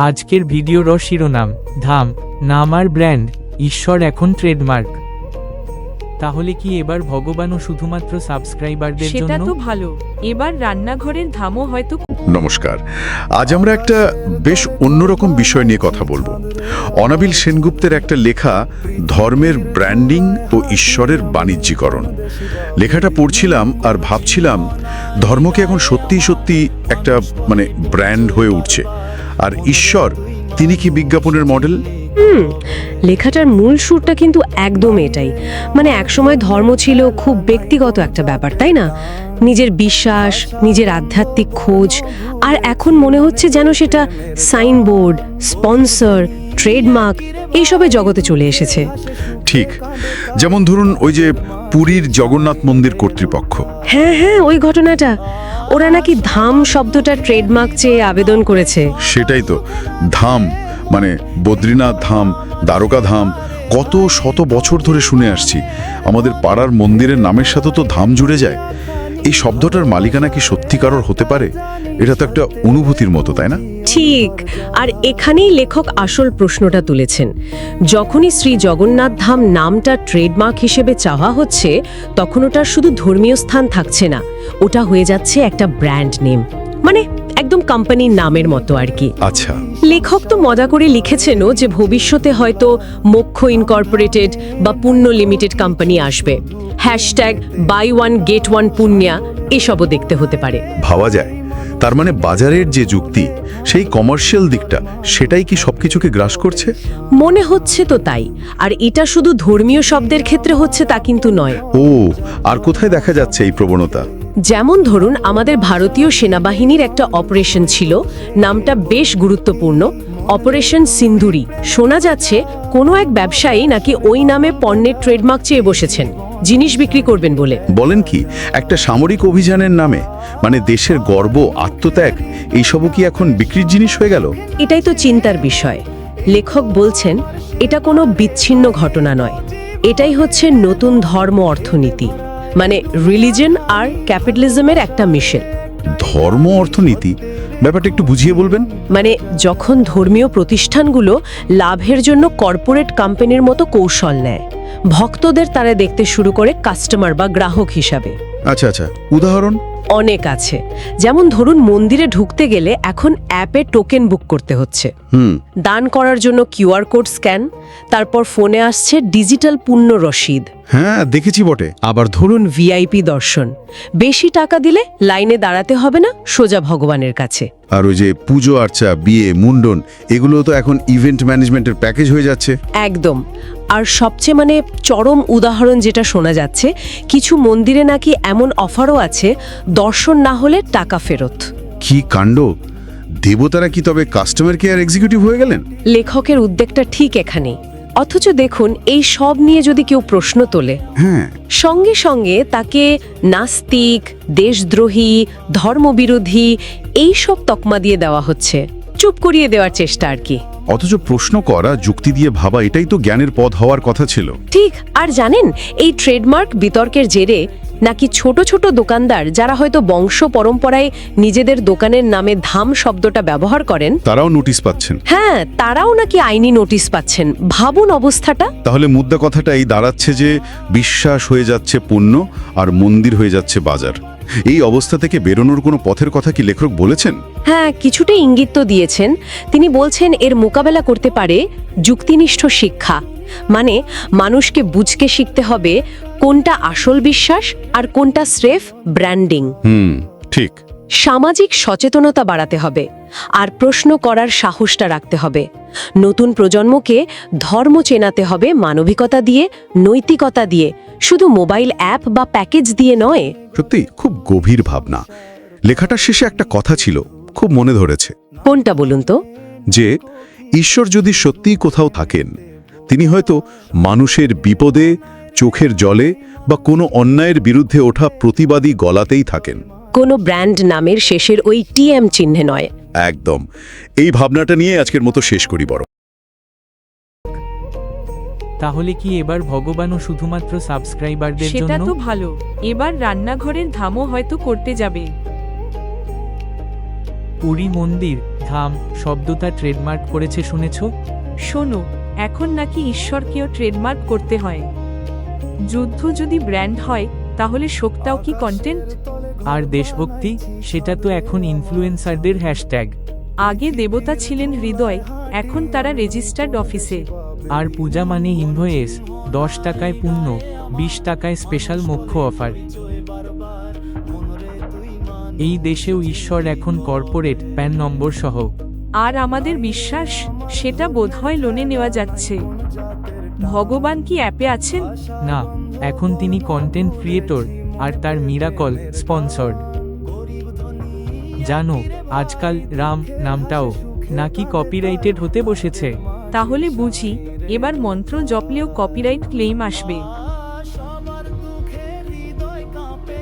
আজকের ভিডিওর শিরোনাম ধাম নাম আর ব্র্যান্ড ঈশ্বর এখন ট্রেডমার্ক। তাহলে কি এবার ভগবানও শুধুমাত্র সাবস্ক্রাইবারদের জন্য? সেটা তো ভালো। এবার রান্নাঘরের ধামও হয়তো নমস্কার। আজ আমরা একটা বেশ অন্যরকম বিষয় নিয়ে কথা বলব। অনাবিল সেনগুপ্তের একটা লেখা ধর্মের ব্র্যান্ডিং ও ঈশ্বরের বাণিজ্যিকরণ। লেখাটা পড়ছিলাম আর ভাবছিলাম ধর্মকে এখন সত্যি সত্যি একটা মানে ব্র্যান্ড হয়ে উঠছে? আর ঈশ্বর তিনি কি বিজ্ঞাপনের মডেল হুম লেখাটার মূল সুরটা কিন্তু একদম এটাই। মানে একসময় ধর্ম ছিল খুব ব্যক্তিগত একটা ব্যাপার তাই না? নিজের বিশ্বাস নিজের আধ্যাত্মিক খোঁজ আর এখন মনে হচ্ছে যেন সেটা সাইনবোর্ড স্পন্সর ট্রেডমার্ক এইসবে জগতে চলে এসেছে। ঠিক। যেমন ধরুন ওই যে পুরীর জগন্নাথ মন্দির কর্তৃপক্ষ। হ্যাঁ হ্যাঁ ওই ঘটনাটা। ওরা নাকি ধাম শব্দটা ট্রেডমার্ক চেয়ে আবেদন করেছে। সেটাই তো। ধাম মানে বদ্রীনাথ ধাম দ্বারকা ধাম কত শত বছর ধরে শুনে আসছি। আমাদের পাড়ার মন্দিরের নামের সাথে তো ধাম জুড়ে যায়। এই শব্দটার মালিকানা কি সত্যিকারর হতে পারে? এটা তো একটা অনুভূতির মতো, তাই না? ঠিক। আর এখানেই লেখক আসল প্রশ্নটা তুলেছেন। যখনই শ্রী জগন্নাথ ধাম নামটা ট্রেডমার্ক হিসেবে চাওয়া হচ্ছে, তখন ওটার শুধু ধর্মীয় স্থান থাকছে না, ওটা হয়ে যাচ্ছে একটা ব্র্যান্ড নেম। মানে একদম কোম্পানির নামের মতো আর কি। আচ্ছা। লেখক তো মজা করে লিখেছেনও যে ভবিষ্যতে হয়তো মোক্ষ ইনকর্পোরেটেড বা পুণ্য লিমিটেড কোম্পানি আসবে। Hashtag buy one get one পুণ্যা এসবও দেখতে হতে পারে। ভাবা যায়। তার মানে বাজারের যে যুক্তি সেই কমার্শিয়াল দিকটা সেটাই কি সবকিছুকে গ্রাস করছে? মনে হচ্ছে তো তাই। আর এটা শুধু ধর্মীয় শব্দের ক্ষেত্রে হচ্ছে তা কিন্তু নয়। ও আর কোথায় দেখা যাচ্ছে এই প্রবণতা? যেমন ধরুন আমাদের ভারতীয় সেনাবাহিনীর একটা অপারেশন ছিল নামটা বেশ গুরুত্বপূর্ণ অপারেশন সিন্ধুরি শোনা যাচ্ছে কোনো এক ব্যবসায়ী নাকি ওই নামে পণ্যের ট্রেডমার্ক চেয়ে বসেছেন জিনিস বিক্রি করবেন বলে। বলেন কি একটা সামরিক অভিযানের নামে মানে দেশের গর্ব আত্মত্যাগ এইসবও কি এখন বিক্রির জিনিস হয়ে গেল? এটাই তো চিন্তার বিষয়। লেখক বলছেন এটা কোনো বিচ্ছিন্ন ঘটনা নয়। এটাই হচ্ছে নতুন ধর্ম অর্থনীতি। মানে রিলিজন আর ক্যাপিটালিজমের একটা মিশেল। ধর্ম অর্থনীতি ব্যাপারটা একটু বুঝিয়ে বলবেন? মানে যখন ধর্মীয় প্রতিষ্ঠানগুলো লাভের জন্য কর্পোরেট কোম্পানির মতো কৌশল নেয় ভক্তদের তারা দেখতে শুরু করে কাস্টমার বা গ্রাহক হিসাবে। আচ্ছা আচ্ছা। উদাহরণ? অনেক আছে। যেমন ধরুন মন্দিরে ঢুকতে গেলে এখন অ্যাপে টোকেন বুক করতে হচ্ছে। হুম। দান করার জন্য কিউআর কোড স্ক্যান তারপর ফোনে আসছে ডিজিটাল পুণ্য রসিদ। হ্যাঁ দেখেছি বটে। আবার ধরুন ভিআইপি দর্শন। বেশি টাকা দিলে লাইনে দাঁড়াতে হবে না সোজা ভগবানের কাছে। আর ওই যে পুজো আর্চা বিয়ে মুন্ডন এগুলো তো এখন ইভেন্ট ম্যানেজমেন্টের প্যাকেজ হয়ে যাচ্ছে। একদম। আর সবচেয়ে মানে চরম উদাহরণ যেটা শোনা যাচ্ছে কিছু মন্দিরে নাকি এমন অফারও আছে দর্শন না হলে টাকা ফেরত। কি কাণ্ড? দেবতারা কি তবে কাস্টমার কেয়ার এক্সিকিউটিভ হয়ে গেলেন? লেখকের উদ্বেগটা ঠিক এখানেই। অথচ দেখুন এই সব নিয়ে যদি কেউ প্রশ্ন তোলে হ্যাঁ। সঙ্গে সঙ্গে তাকে নাস্তিক দেশদ্রোহী ধর্মবিরোধী এই সব তকমা দিয়ে দেওয়া হচ্ছে। চুপ করিয়ে দেওয়ার চেষ্টা আর কি। অথচ প্রশ্ন করা যুক্তি দিয়ে ভাবা এটাই তো জ্ঞানের পথ হওয়ার কথা ছিল। ঠিক আর জানেন এই ট্রেডমার্ক বিতর্কের জেরে নাকি ছোট ছোট দোকানদার যারা হয়তো বংশ পরম্পরায় নিজেদের দোকানের নামে ধাম শব্দটা ব্যবহার করেন তারাও নোটিশ পাচ্ছেন। হ্যাঁ তারাও নাকি আইনি নোটিশ পাচ্ছেন। ভাবুন অবস্থাটা। তাহলে মুদ্রা কথাটা এই দাঁড়াচ্ছে যে বিশ্বাস হয়ে যাচ্ছে পণ্য আর মন্দির হয়ে যাচ্ছে বাজার। এই অবস্থা থেকে বেরোনোর কোনো পথের কথা কি লেখক বলেছেন? হ্যাঁ কিছুটা ইঙ্গিত তো দিয়েছেন। তিনি বলছেন এর মোকাবেলা করতে পারে যুক্তিনিষ্ঠ শিক্ষা। মানে মানুষকে বুঝকে শিখতে হবে কোনটা আসল বিশ্বাস আর কোনটা স্রেফ ব্র্যান্ডিং। হুম ঠিক। সামাজিক সচেতনতা বাড়াতে হবে আর প্রশ্ন করার সাহসটা রাখতে হবে। নতুন প্রজন্মকে ধর্ম চেনাতে হবে মানবিকতা দিয়ে নৈতিকতা দিয়ে শুধু মোবাইল অ্যাপ বা প্যাকেজ দিয়ে নয়। সত্যি খুব গভীর ভাবনা। লেখাটার শেষে একটা কথা ছিল খুব মনে ধরেছে। কোনটা বলুন তো? যে ঈশ্বর যদি সত্যিই কোথাও থাকেন তিনি হয়তো মানুষের বিপদে চোখের জলে বা কোনো অন্যায়ের বিরুদ্ধে ওঠা প্রতিবাদী গলাতেই থাকেন। কোনো ব্র্যান্ড নামের শেষের ওই টিএম চিহ্নে নয়। একদম। এই ভাবনাটা নিয়ে আজকের মতো শেষ করি বড় তাহলে কি এবার ভগবানও শুধুমাত্র সাবস্ক্রাইবারদের সেটা জন্য? তো ভালো। এবার রান্নাঘরের ধামও হয়তো করতে যাবে। পুরী মন্দির ধাম শব্দটা ট্রেডমার্ক করেছে শুনেছ? শোনো এখন নাকি ঈশ্বরকেও ট্রেডমার্ক করতে হয়। যুদ্ধ যদি ব্র্যান্ড হয় তাহলে শোকটাও কি কন্টেন্ট আর দেশভক্তি সেটা তো এখন ইনফ্লুয়েন্সারদের হ্যাশট্যাগ আগে দেবতা ছিলেন হৃদয় এখন তারা রেজিস্টার্ড অফিসে আর পূজা মানে ইনভয়েস দশ টাকায় পূর্ণ বিশ টাকায় স্পেশাল মুখ্য অফার এই দেশেও ঈশ্বর এখন কর্পোরেট প্যান নম্বর সহ। আর আমাদের বিশ্বাস সেটা বোধহয় লোনে নেওয়া যাচ্ছে। ভগবান কি অ্যাপে আছেন? না এখন তিনি কন্টেন্ট ক্রিয়েটর আর তার মিরাকল স্পন্সর্ড। জানো আজকাল রাম নামটাও নাকি কপিরাইটেড হতে বসেছে। তাহলে বুঝি এবার মন্ত্র জপলেও কপিরাইট ক্লেম আসবে।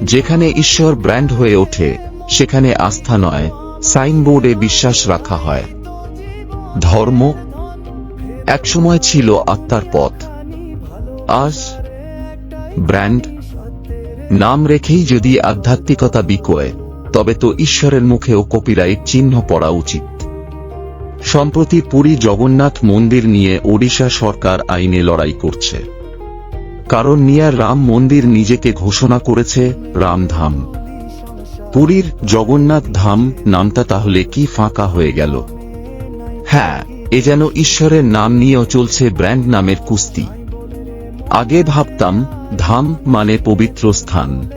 যেখানে ঈশ্বর ব্র্যান্ড হয়ে ওঠে সেখানে আস্থা নয় সাইনবোর্ডে বিশ্বাস রাখা হয়। ধর্ম একসময় ছিল আত্মার পথ। আজ ব্র্যান্ড নাম রেখেই যদি আধ্যাত্মিকতা বিকোয়, তবে তো ঈশ্বরের মুখেও কপিরাইট চিহ্ন পড়া উচিত। সম্প্রতি পুরী জগন্নাথ মন্দির নিয়ে ওড়িশা সরকার আইনে লড়াই করছে। কারণ নিয়ার রাম মন্দির নিজেকে ঘোষণা করেছে রামধাম পুরীর জগন্নাথ ধাম নামটা তাহলে কি ফাঁকা হয়ে গেল? হ্যাঁ এ যেন ঈশ্বরের নাম নিয়েও চলছে ব্র্যান্ড নামের কুস্তি। আগে ভাবতাম ধাম মানে পবিত্র স্থান।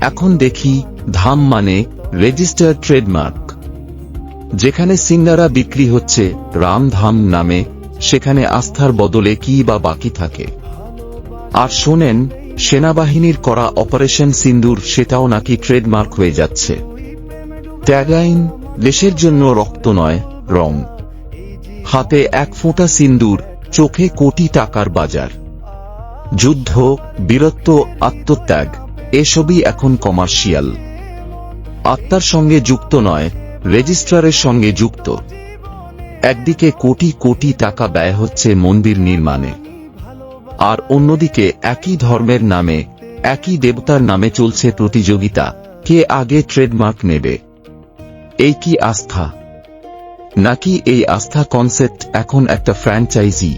এখন দেখি ধাম মানে রেজিস্টার ট্রেডমার্ক যেখানে সিঙ্গারা বিক্রি হচ্ছে রামধাম নামে, সেখানে আস্থার বদলে কি বা বাকি থাকে। আর শোনেন, সেনাবাহিনীর করা অপারেশন সিন্দুর সেটাও নাকি ট্রেডমার্ক হয়ে যাচ্ছে। ট্যাগাইন দেশের জন্য রক্ত নয়, রং। হাতে এক ফোঁটা সিন্দুর, চোখে কোটি টাকার বাজার। যুদ্ধ, বীরত্ব, আত্মত্যাগ, এসবই এখন কমার্শিয়াল। আত্মার সঙ্গে যুক্ত নয়, রেজিস্ট্রারের সঙ্গে যুক্ত। একদিকে কোটি কোটি টাকা ব্যয় হচ্ছে মন্দির নির্মাণে। আর অন্যদিকে একই ধর্মের নামে, একই দেবতার নামে চলছে প্রতিযোগিতা, কে আগে ট্রেডমার্ক নেবে। এই কি আস্থা? নাকি এই আস্থা কনসেপ্ট এখন একটা ফ্র্যাঞ্চাইজি?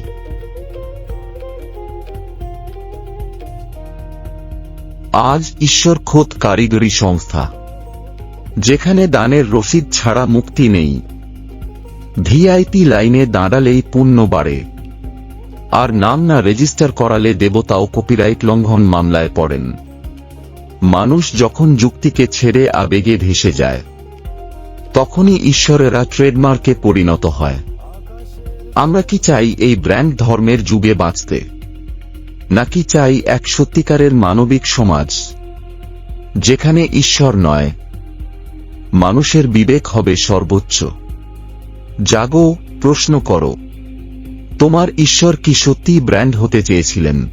আজ ঈশ্বর খোদ কারিগরি সংস্থা। যেখানে দানের রসিদ ছাড়া মুক্তি নেই। ভিআইপি লাইনে দাঁড়ালেই পুণ্য বাড়ে। আর নাম না রেজিস্টার করালে দেবতাও কপিরাইট লঙ্ঘন মামলায় পড়েন। মানুষ যখন যুক্তিকে ছেড়ে আবেগে ভেসে যায়, তখনই ঈশ্বরেরা ট্রেডমার্কে পরিণত হয়। আমরা কি চাই এই ব্র্যান্ড ধর্মের যুগে বাঁচতে? নাকি চাই এক সত্যিকারের মানবিক সমাজ, যেখানে ঈশ্বর নয়, মানুষের বিবেক হবে সর্বোচ্চ। জাগো, প্রশ্ন করো, তোমার ঈশ্বর কি সত্যি ব্র্যান্ড হতে চেয়েছিলেন?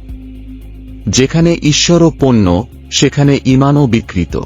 যেখানে ঈশ্বরও পণ্য, সেখানে ইমানও বিকৃত।